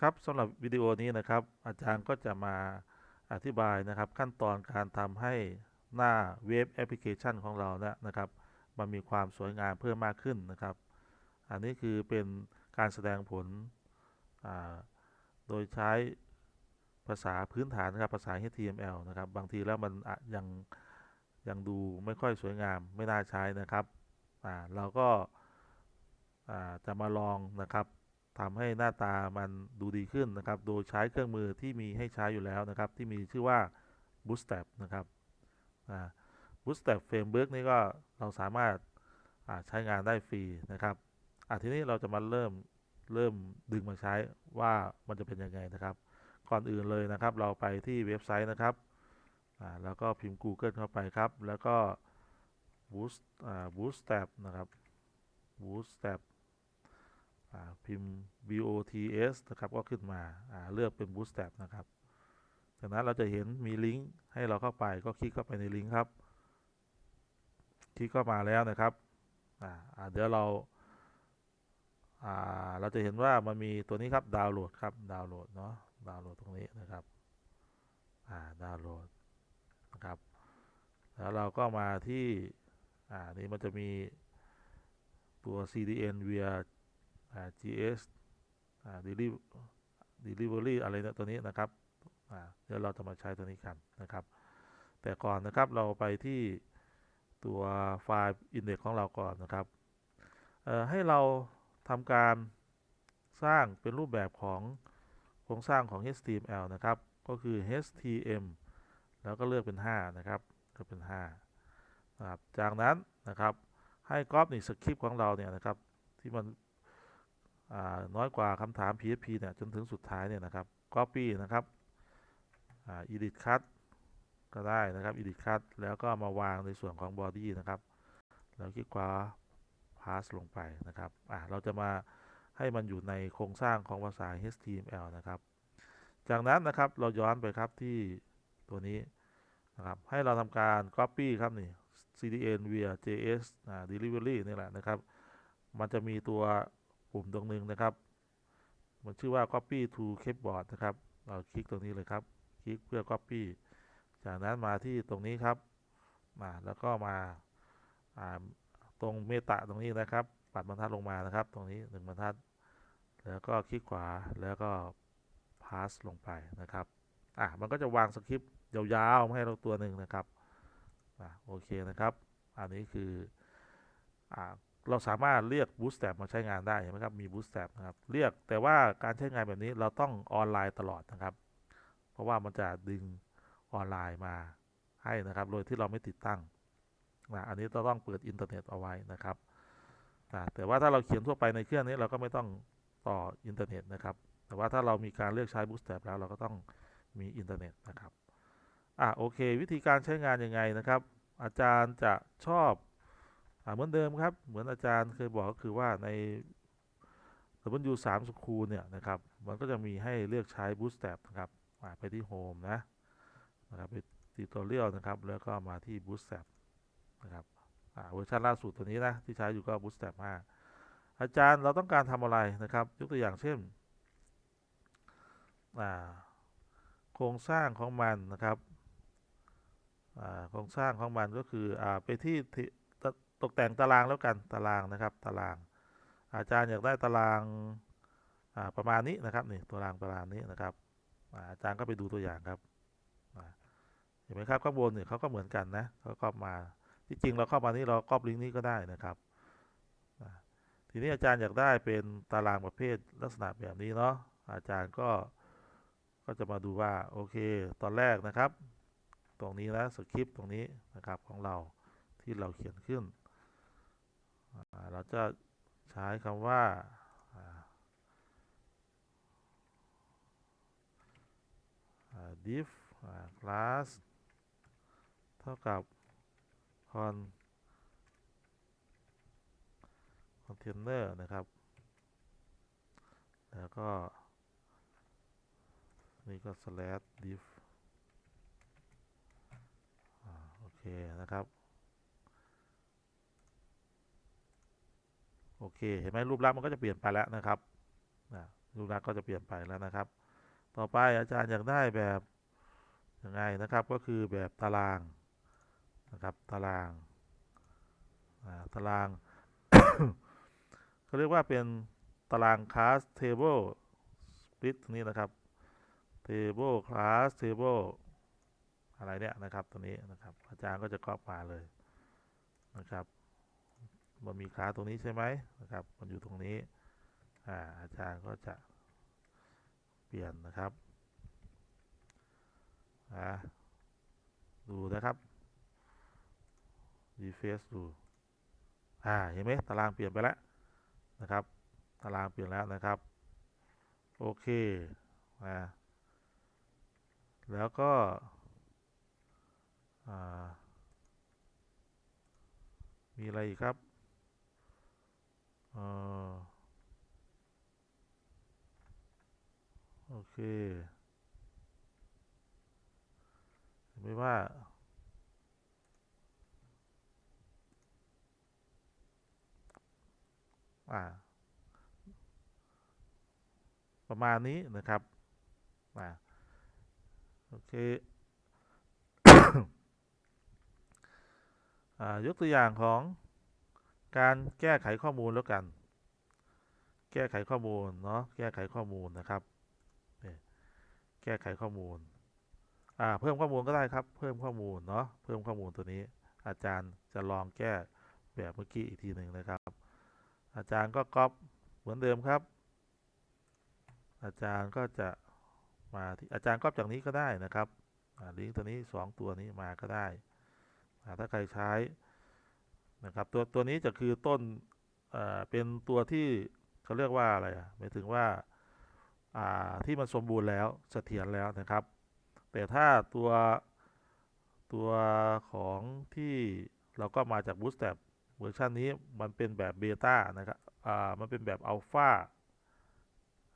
ครับสำหรับวิดีโอนี้นะครับ อาจารย์ก็จะมาอธิบายนะครับ ขั้นตอนการทำให้หน้าเว็บแอปพลิเคชันของเราเนะนะครับ มันมีความสวยงามเพิ่มมากขึ้นนะครับ อันนี้คือเป็นการแสดงผลโดยใช้ภาษาพื้นฐานนะครับภาษา HTML นะครับ บางทีแล้วมันยังยังดูไม่ค่อยสวยงามไม่น่าใช้นะครับเราก็จะมาลองนะครับ ทำให้หน้าตามันดูดีขึ้นนะครับ โดยใช้เครื่องมือที่มีให้ใช้อยู่แล้วนะครับ ที่มีชื่อว่า Bootstrap นะครับอ่า Bootstrap Framework นี่ก็เราสามารถใช้งานได้ฟรีนะครับทีนี้เราจะมาเริ่มเริ่มดึงมาใช้ว่ามันจะเป็นยังไงนะครับ ก่อนอื่นเลยนะครับ เราไปที่เว็บไซต์นะครับแล้วก็พิมพ์ Google เข้าไปครับ แล้วก็ Boost อ่า Bootstrap นะครับ Bootstrap พิมพ์ B O T S นะครับก็ขึ้นมาาเลือกเป็น Bootstrap นะครับ จากนั้นเราจะเห็นมีลิงก์ให้เราเข้าไปก็คลิกเข้าไปในลิงก์ครับ คลิกเข้ามาแล้วนะครับเดี๋ยวเราเราจะเห็นว่ามันมีตัวนี้ครับดาวน์โหลดครับดาวน์โหลดเนาะดาวน์โหลดตรงนี้นะครับดาวน์โหลดนะครับ แล้วเราก็มาที่ อ่า นี่มันจะมีตัว CDN via GS อ่า delivery อะไรนี่ยตัวนี้นะครับอ่าเดี๋ยวเราจะมาใช้ตัวนี้กันนะครับ แต่ก่อนนะครับเราไปที่ตัวไฟล์ index ของเราก่อนนะครับเอ่อให้เราทำการสร้างเป็นรูปแบบของโครงสร้างของ HTML นะครับ ก็คือ HTML แล้วก็เลือกเป็น 5 นะครับก็เป็น 5 นะครับ จากนั้นนะครับให้ก๊อปนี่สคริปต์ของเราเนี่ยนะครับ ที่มัน น้อยกว่าคำถาม PHP เนี่ยจนถึงสุดท้ายเนี่ยนะครับ Copy นะครับอ่า Edit Cut ก็ได้นะครับ Edit Cut แล้วก็มาวางในส่วนของ Body นะครับแล้วคลิกขวา Pass ลงไปนะครับอ่าเราจะมาให้มันอยู่ในโครงสร้างของภาษา HTML นะครับ จากนั้นนะครับเราย้อนไปครับที่ตัวนี้นะครับให้เราทำการ Copy ครับนี่ CDN via JS อ่า Delivery นี่แหละนะครับ มันจะมีตัว ปุ่มตรงหนึ่งนะครับ มันชื่อว่า copy to clipboard นะครับ เราคลิกตรงนี้เลยครับ คลิกเพื่อ copy จากนั้นมาที่ตรงนี้ครับมาแล้วก็มาตรงเมตาตรงนี้นะครับ ปัดบรรทัดลงมานะครับ ตรงนี้หนึ่งบรรทัด แล้วก็คลิกขวาแล้วก็ pass ลงไปนะครับอะมันก็จะวางสคริปต์ยาวๆให้เราตัวหนึ่งนะครับอะโอเคนะครับ อันนี้คืออ่า เราสามารถเรียก Bootstrap มาใช้งานได้ใช่ไหมครับมี Bootstrap นะครับเรียกแต่ว่าการใช้งานแบบนี้เราต้องออนไลน์ตลอดนะครับ เพราะว่ามันจะดึงออนไลน์มาให้นะครับ โดยที่เราไม่ติดตั้งนะอันนี้เราต้องเปิดอินเทอร์เน็ตเอาไว้นะครับนะแต่ว่าถ้าเราเขียนทั่วไปในเครื่องนี้เราก็ไม่ต้องต่ออินเทอร์เน็ตนะครับ แต่ว่าถ้าเรามีการเลือกใช้ Bootstrap แล้วเราก็ต้องมีอินเทอร์เน็ตนะครับอะโอเค วิธีการใช้งานยังไงนะครับ อาจารย์จะชอบ เหมือนเดิมครับ เหมือนอาจารย์เคยบอกก็คือว่าใน W 3 School เนี่ยนะครับ มันก็จะมีให้เลือกใช้ Bootstrap นะครับไปที่ Home นะนะครับไป Tutorial นะครับ แล้วก็มาที่ Bootstrap นะครับเวอร์ชันล่าสุดตัวนี้นะที่ใช้อยู่ก็ Bootstrap 5อาจารย์เราต้องการทำอะไรนะครับ ยกตัวอย่างเช่นโครงสร้างของมันนะครับโครงสร้างของมันก็คืออไปที่ ตกแต่งตารางแล้วกันตารางนะครับ ตาราง อาจารย์อยากได้ตารางประมาณนี้นะครับนี่ตารางตารางนี้นะครับอาจารย์ก็ไปดูตัวอย่างครับเห็นไหมครับข้างบนเนี่ยเขาก็เหมือนกันนะเขาก็มาที่จริงเราเข้ามานี้เราก๊อปลิงก์นี้ก็ได้นะครับทีนี้อาจารย์อยากได้เป็นตารางประเภทลักษณะแบบนี้เนาะอาจารย์ก็ก็จะมาดูว่าโอเค ตอนแรกนะครับ ตรงนี้นะสคริปต์ตรงนี้นะครับของเราที่เราเขียนขึ้น เราจะใช้คำว่า div class เท่ากับ con container นะครับ แล้วก็ นี่ก็ slash div โอเคนะครับ โอเค เห็นไหมรูปลักษณ์มันก็จะเปลี่ยนไปแล้วนะครับรูปลักษณ์ก็จะเปลี่ยนไปแล้วนะครับ ต่อไปอาจารย์อยากได้แบบยังไงนะครับ ก็คือแบบตารางนะครับ ตารางาตารางเขาเรียกว่าเป็นตาราง class table split นี้นะครับ table class table อะไรเนี่ยนะครับ ตัวนี้นะครับ อาจารย์ก็จะก๊อปมาเลยนะครับ มันมีคลาสตรงนี้ใช่ไหมนะครับ มันอยู่ตรงนี้อ่าอาจารย์ก็จะเปลี่ยนนะครับอ่าดูนะครับ refresh ดูอ่าเห็นไหมตารางเปลี่ยนไปแล้วนะครับ ตารางเปลี่ยนแล้วนะครับ โอเคอ่าแล้วก็อ่ามีอะไรอีกครับ โอเคเห็นไหมว่า อ่า ประมาณนี้นะครับ อ่า โอเคอ่ายกตัวอย่างของ การแก้ไขข้อมูลแล้วกัน แก้ไขข้อมูลเนาะแก้ไขข้อมูลนะครับแก้ไขข้อมูลอ่าเพิ่มข้อมูลก็ได้ครับ เพิ่มข้อมูลเนาะเพิ่มข้อมูลตัวนี้ อาจารย์จะลองแก้แบบเมื่อกี้อีกทีหนึ่งนะครับ อาจารย์ก็ก๊อปเหมือนเดิมครับ อาจารย์ก็จะมาที่อาจารย์ก๊อปจากนี้ก็ได้นะครับลิงก์ตัวนี้สองตัวนี้มาก็ได้ ถ้าใครใช้ นะครับ ตัวตัวนี้จะคือต้นเอ่อเป็นตัวที่เขาเรียกว่าอะไรอะหมายถึงว่าอ่าที่มันสมบูรณ์แล้วเสถียรแล้วนะครับ แต่ถ้าตัวตัวของที่เราก็มาจาก Bootstrap เวอร์ชันนี้มันเป็นแบบเบต้านะครับอ่ามันเป็นแบบอัลฟา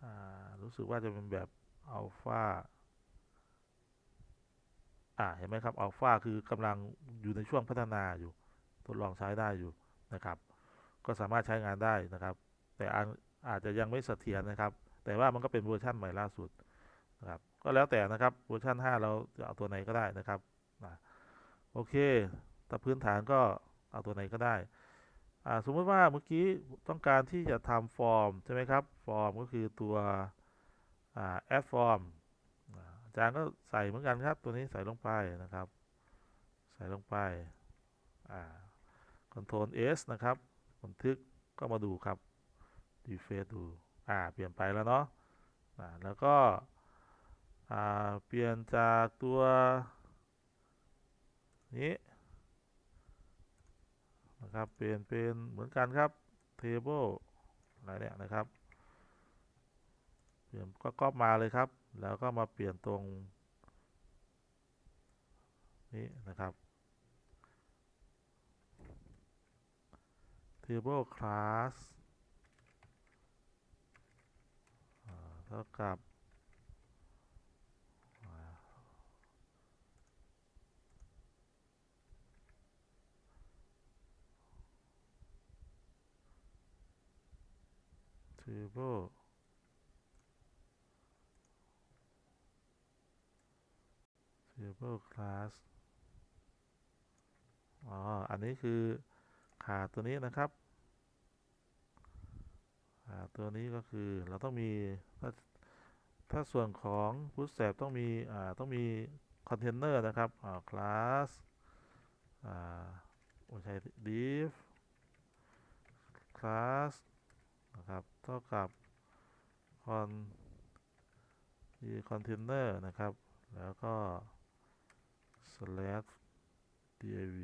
อ่ารู้สึกว่าจะเป็นแบบอัลฟาอ่าเห็นไหมครับอัลฟาคือกำลังอยู่ในช่วงพัฒนาอยู่ ทดลองใช้ได้อยู่นะครับ ก็สามารถใช้งานได้นะครับ แต่อาจอาจจะยังไม่เสถียรนะครับ แต่ว่ามันก็เป็นเวอร์ชันใหม่ล่าสุดนะครับ ก็แล้วแต่นะครับเวอร์ชัน5 เราจะเอาตัวไหนก็ได้นะครับนะโอเคแต่พื้นฐานก็เอาตัวไหนก็ได้สมมติว่าเมื่อกี้ต้องการที่จะทำฟอร์มใช่ไหมครับฟอร์มก็คือตัวอ่า add form อาอาจารย์ก็ใส่เหมือนกันครับ ตัวนี้ใส่ลงไปนะครับ ใส่ลงไปอ่า Ctrl S นะครับ บันทึกก็มาดูครับ refresh ดูอ่าเปลี่ยนไปแล้วเนาะอ่าแล้วก็อ่าเปลี่ยนจากตัวนี้นะครับเปลี่ยนเป็นเหมือนกันครับ table อะไรเนี่ยนะครับ เปลี่ยนก็ก๊อปมาเลยครับ แล้วก็มาเปลี่ยนตรง นี้นะครับ table class เท่ากับอ่า table table class อ๋อ อันนี้คือขาตัวนี้นะครับ ตัวนี้ก็คือเราต้องมีถ้าถ้าส่วนของ Bootstrap ต้องมีต้องมีคอนเทนเนอร์นะครับอ่า class อ่าไม่ใช่ div class นะครับเท่ากับ con มีคอนเทนเนอร์นะครับ แล้วก็ slash div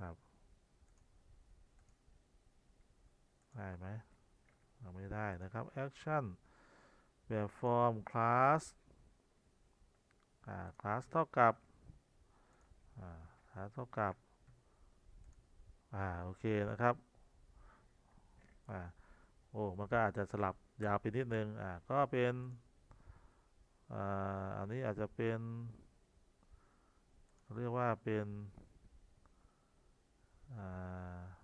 ครับ ได้ไหมเราไม่ได้นะครับ action แบบ form class อ่า class เท่ากับ อ่า class เท่ากับ อ่า โอเคนะครับ อ่า โอ้ มันก็อาจจะสลับยาวไปนิดนึง อ่า ก็เป็น อ่า อันนี้อาจจะเป็น เรียกว่าเป็น อ่า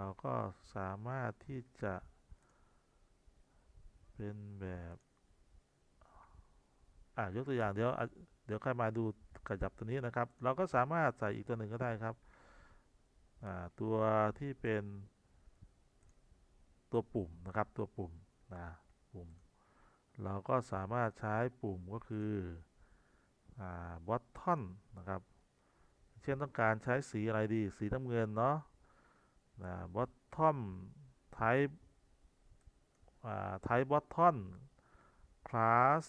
เราก็สามารถที่จะเป็นแบบอ่ายกตัวอย่างเดี๋ยวเดี๋ยวใครมาดูขยับตัวนี้นะครับ เราก็สามารถใส่อีกตัวหนึ่งก็ได้ครับอ่าตัวที่เป็นตัวปุ่มนะครับตัวปุ่มนะปุ่ม เราก็สามารถใช้ปุ่มก็คืออ่า button นะครับ เช่นต้องการใช้สีอะไรดี สีน้ำเงินเนาะ bottom type อ่า type button class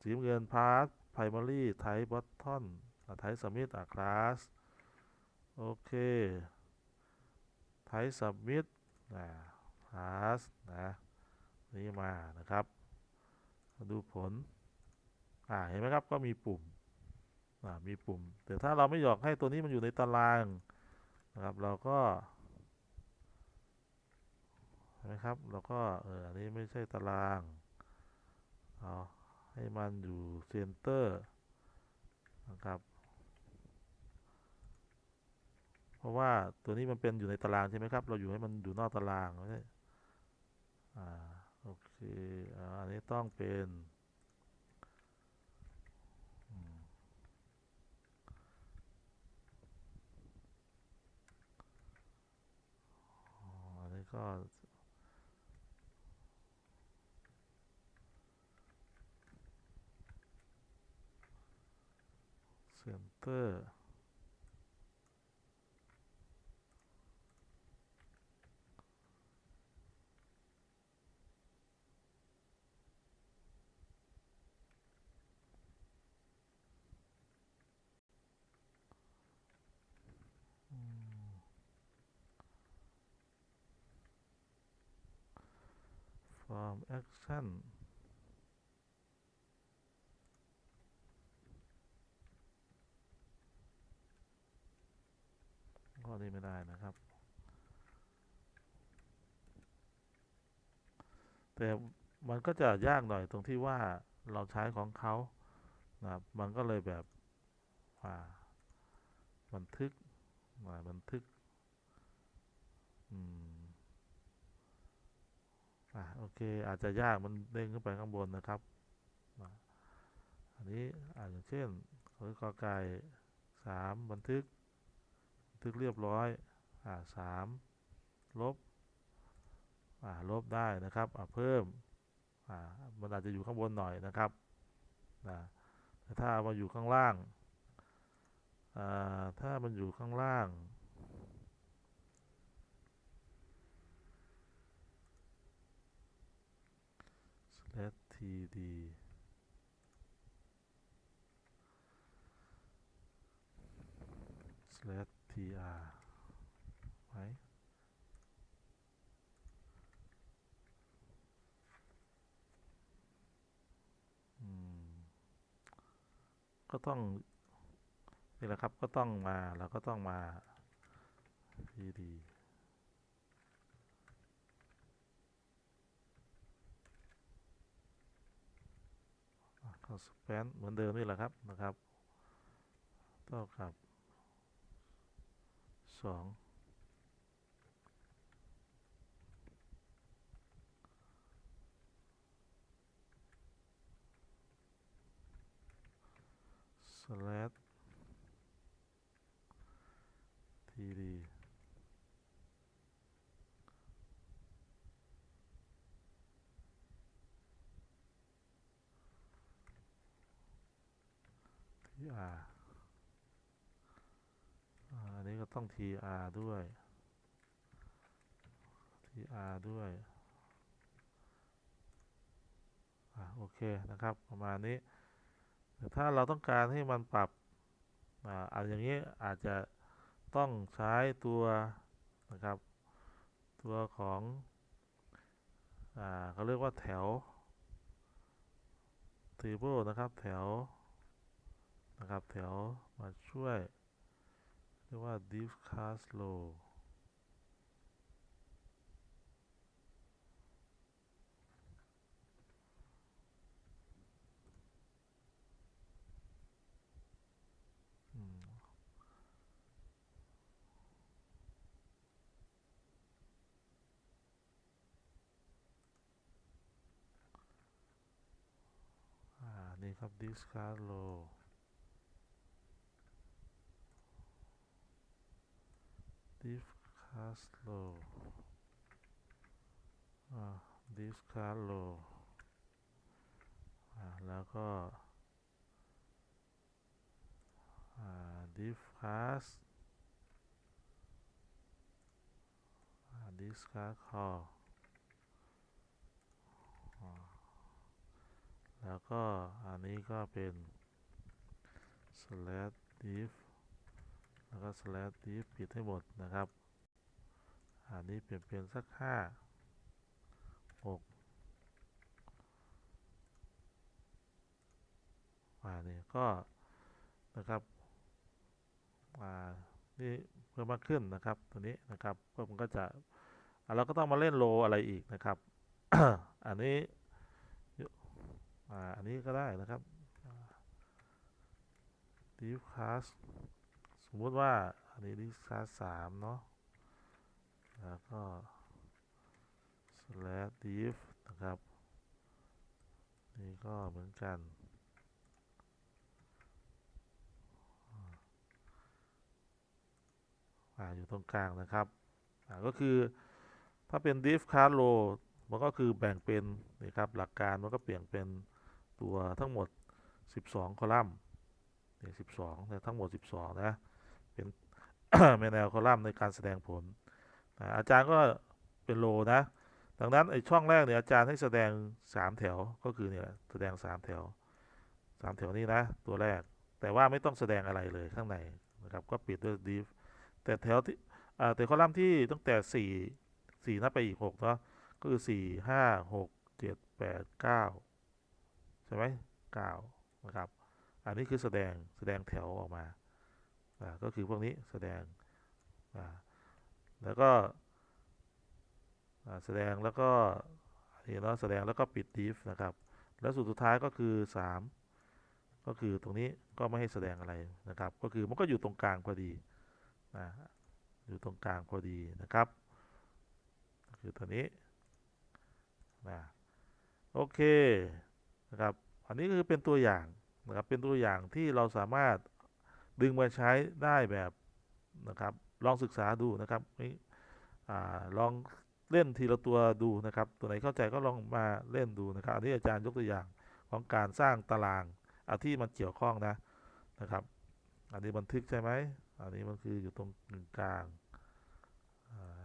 สีเงิน path primary type button อ่า type submit อ่า class โอเค type submit นะ class นะนี่มานะครับ ดูผลอ่าเห็นไหมครับ ก็มีปุ่มอ่ามีปุ่ม แต่ถ้าเราไม่อยากให้ตัวนี้มันอยู่ในตารางนะครับ เราก็ ไหมครับเราก็เอออันนี้ไม่ใช่ตารางเอาให้มันอยู่เซนเตอร์นะครับ เพราะว่าตัวนี้มันเป็นอยู่ในตารางใช่ไหมครับ เราอยู่ให้มันอยู่นอกตารางไม่ใช่อ่าโอเคอ่าอันนี้ต้องเป็นอ๋ออันนี้ก็ เซนเตอร์ from action นี้ไม่ได้นะครับ แต่มันก็จะยากหน่อยตรงที่ว่าเราใช้ของเขานะครับ มันก็เลยแบบอ่าบันทึกอ่าบันทึก อืมอะโอเค อาจจะยากมันเด้งขึ้นไปข้างบนนะครับ อันนี้อาอย่างเช่นขอกอไก่สามบันทึก ทึกเรียบร้อยอ่าสามลบอ่าลบได้นะครับอ่าเพิ่มอ่ามันอาจจะอยู่ข้างบนหน่อยนะครับนะแต่ถ้ามาอยู่ข้างล่างอ่าถ้ามันอยู่ข้างล่าง slash td slash tr ไว้ ก็ต้องนี่แหละครับก็ต้องมาเราก็ต้องมา td เข้าสแปนเหมือนเดิมนี่แหละครับนะครับเท่ากับ สองสแลดทีดีที่อาร์อันนี้ก็ ต้อง tr ด้วย tr ด้วยอะโอเคนะครับ ประมาณนี้แต่ถ้าเราต้องการให้มันปรับอ่าอันอย่างนี้อาจจะต้องใช้ตัวนะครับ ตัวของอ่าเขาเรียกว่าแถว table นะครับแถวนะครับแถวมาช่วย ชื่อว่า div cast low นี่ครับ discard low discard row อ่า discard row อ่าแล้วก็อ่า discard อ่า discard call อ่าแล้วก็อันนี้ก็เป็น slash diff แล้วก็ slash diff ปิดให้หมดนะครับ อันนี้เปลี่ยนเป็นสักห้าหกอ่านี่ก็นะครับอ่านี่เพิ่มมากขึ้นนะครับตัวนี้นะครับก็มันก็จะอ่าเราก็ต้องมาเล่นโลอะไรอีกนะครับ อันนี้อ่าอันนี้ก็ได้นะครับ div class ส มมติว่าอันนี้ div class สามเนาะแล้วก็ slash div นะครับ นี่ก็เหมือนกัน อ่า อยู่ตรงกลางนะครับ อ่า ก็คือถ้าเป็น div class row มันก็คือแบ่งเป็นนี่ครับหลักการมันก็เปลี่ยนเป็นตัวทั้งหมด 12 คอลัมน์นี่12แต่ทั้งหมด 12 นะ แมนแนวคอลัมน์ในการแสดงผลอาจารย์ก็เป็นโลนะ ดังนั้นไอ้ช่องแรกเนี่ยอาจารย์ให้แสดง3แถวก็คือเนี่ยแสดง3แถว3แถวนี้นะ ตัวแรก แต่ว่าไม่ต้องแสดงอะไรเลยข้างในนะครับก็ปิดด้วย div แต่แถวที่แต่คอลัมน์ที่ตั้งแต่4 4นับไปอีก6เนาะก็คือ4 5 6 7 8 9ใช่ไหม9นะครับ อันนี้คือแสดงแสดงแถวออกมา ก็คือพวกนี้แสดงแล้วก็แสดงแล้วก็เห็นเนาะแสดงแล้วก็ปิด div นะครับ แล้วสุดสุดท้ายก็คือ 3 ก็คือตรงนี้ก็ไม่ให้แสดงอะไรนะครับ ก็คือมันก็อยู่ตรงกลางพอดีนะอยู่ตรงกลางพอดีนะครับคือตัวนี้นะโอเคนะครับ อันนี้คือเป็นตัวอย่างนะครับ เป็นตัวอย่างที่เราสามารถ ดึงมาใช้ได้แบบนะครับ ลองศึกษาดูนะครับอลองเล่นทีละตัวดูนะครับ ตัวไหนเข้าใจก็ลองมาเล่นดูนะครับอันนี้อาจารย์ยกตัวอย่างของการสร้างตารางอาที่มันเกี่ยวข้องนะนะครับ อันนี้บันทึกใช่ไหมอันนี้มันคืออยู่ตรงกึ่งกลาง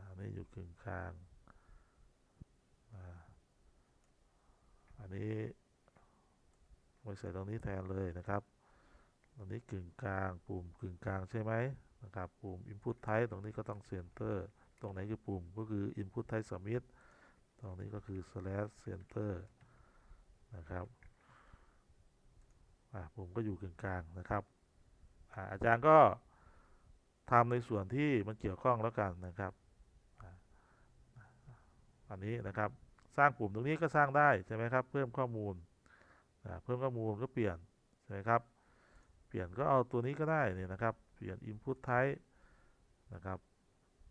อันนี้อยู่กึ่งกลางอันนี้ไว้ใส่ตรงนี้แทนเลยนะครับ อันนี้กึ่งกลาง ปุ่มกึ่งกลางใช่ไหมนะครับ ปุ่ม input type ตรงนี้ก็ต้อง center ตรงไหนคือปุ่มก็คือ input type submit ตรงนี้ก็คือ slash center นะครับปุ่มก็อยู่กึ่งกลางนะครับอาอาจารย์ก็ทำในส่วนที่มันเกี่ยวข้องแล้วกันนะครับอันนี้นะครับสร้างปุ่มตรงนี้ก็สร้างได้ใช่ไหมครับ เพิ่มข้อมูล เพิ่มข้อมูลก็เปลี่ยนใช่ไหมครับ เปลี่ยนก็เอาตัวนี้ก็ได้เนี่ยนะครับ เปลี่ยน input type นะครับ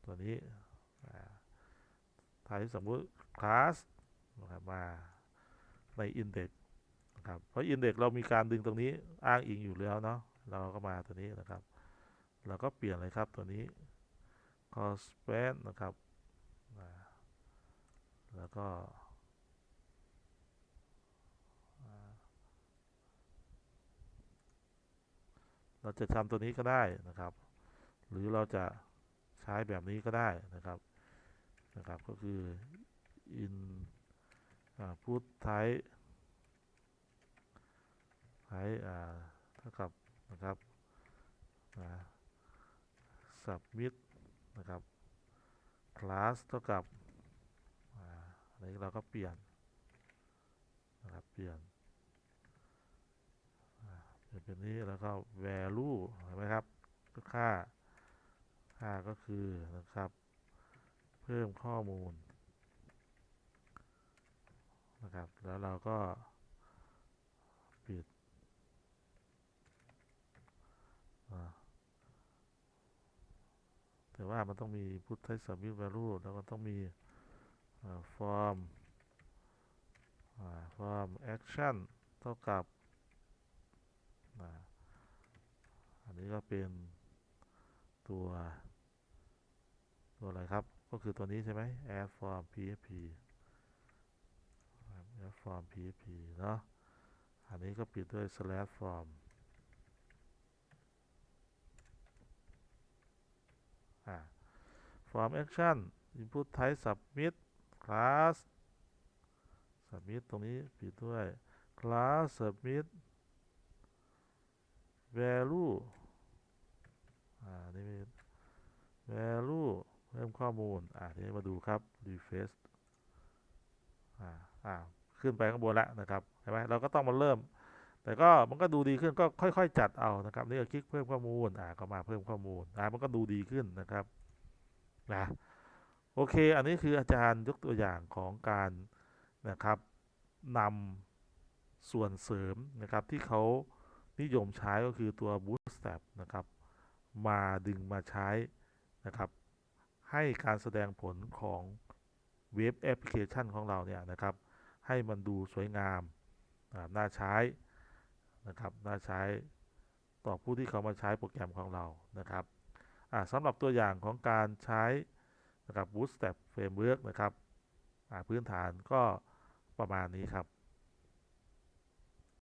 ตัวนี้ type สมมุติ class นะครับมาใน index นะครับ เพราะ index เรามีการดึงตรงนี้อ้างอิงอยู่แล้วเนาะ เราก็มาตัวนี้นะครับ เราก็เปลี่ยนเลยครับตัวนี้ cospan นะครับ แล้วก็อ่า เราจะทำตัวนี้ก็ได้นะครับ หรือเราจะใช้แบบนี้ก็ได้นะครับนะครับ ก็คือ in อ put type type อ่าเท่ากับนะครับอ่า submit นะครับ class เท่ากับอ่าอันนี้เราก็เปลี่ยนนะครับเปลี่ยน เป็นนี้แล้วก็ value เห็นไหมครับก็ค่า ค่าก็คือนะครับ เพิ่มข้อมูลนะครับ แล้วเราก็ปิดแต่ว่ามันต้องมี put type submit value แล้วก็ต้องมีอ่า form อ่า form action เท่ากับ อ่าอันนี้ก็เป็นตัวตัวอะไรครับ ก็คือตัวนี้ใช่ไหม add form php add form php เนาะอันนี้ก็ปิดด้วย slash form อ่า form action input type submit class submit ตรงนี้ปิดด้วย class submit value อ่า นี่เป็น value เพิ่มข้อมูล อ่าทีนี้มาดูครับ refresh อ่า อ่า ขึ้นไปข้างบนแล้วนะครับเห็นไหมเราก็ต้องมาเริ่ม แต่ก็มันก็ดูดีขึ้นก็ค่อย ๆ จัดเอานะครับ นี่ก็คลิกเพิ่มข้อมูล อ่า ก็มาเพิ่มข้อมูล อ่า มันก็ดูดีขึ้นนะครับ นะ โอเค อันนี้คืออาจารย์ยกตัวอย่างของการนะครับนำส่วนเสริมนะครับที่เขา นิยมใช้ก็คือตัว Bootstrap นะครับ มาดึงมาใช้นะครับ ให้การแสดงผลของเว็บแอปพลิเคชันของเราเนี่ยนะครับ ให้มันดูสวยงามน่าใช้นะครับน่าใช้ต่อผู้ที่เขามาใช้โปรแกรมของเรานะครับสำหรับตัวอย่างของการใช้นะครับ Bootstrap Framework นะครับพื้นฐานก็ประมาณนี้ครับ